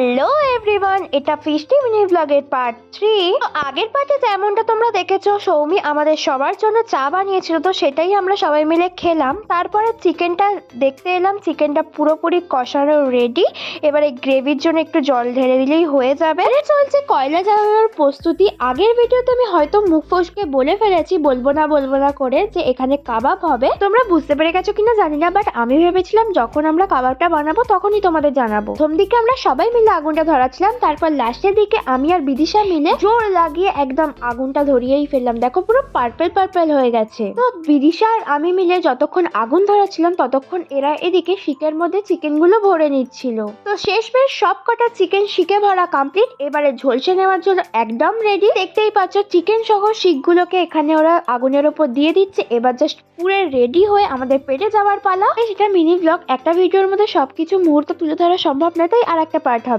Hello everyone এটা feisty mini ব্লগের part three আগের পার্টে যেমনটা তোমরা দেখেছ, সৌমি আমাদের সবার জন্য চা বানিয়েছিল, তো সেটাই আমরা সবাই মিলে খেলাম। তারপরে চিকেনটা দেখতে এলাম চিকেনটা পুরোপুরি কষানো রেডি এবারে গ্রেভির জন্য একটু জল ঢেলে দিলেই হয়ে যাবে। চলছে কয়লা জ্বালানোর প্রস্তুতি। আগের ভিডিওতে আমি হয়তো মুখ ফসকে বলে ফেলেছি, বলব না বলব না করে, যে এখানে কাবাব হবে। তোমরা বুঝতে পেরে গেছো কিনা জানি না বাট আমি ভেবেছিলাম যখন আমরা কাবাবটা বানাবো, তখনই তোমাদের জানাব। প্রথম দিকে আমরা সবাই মিলে আগুনটা ধরাচ্ছিলাম তারপর লাস্টের দিকে আমি আর বিদিশা মিলে জোর লাগিয়ে একদম আগুনটা ধরিয়েই ফেললাম। দেখো পুরো পার্পল পার্পল হয়ে গেছে। তো বিদিশা আর আমি মিলে যতক্ষণ আগুন ধরাচ্ছিলাম, ততক্ষণ এরা এদিকে শিকের মধ্যে চিকেনগুলো ভরে নিচ্ছিল। তো শেষমেশ সব কটা চিকেন শিকে ভরা কমপ্লিট এবারে ঝলসে নেওয়ার জন্য একদম রেডি দেখতেই পাচ্ছ চিকেন সহ শিকগুলোকে এখানে ওরা আগুনের ওপর দিয়ে দিচ্ছে। এবার জাস্ট পুরো রেডি হয়ে আমাদের পেটে যাওয়ার পালা। সেটা মিনি ব্লগ একটা ভিডিওর মধ্যে সবকিছু মুহূর্ত তুলে ধরা সম্ভব না তাই আর একটা পার্ট হবে।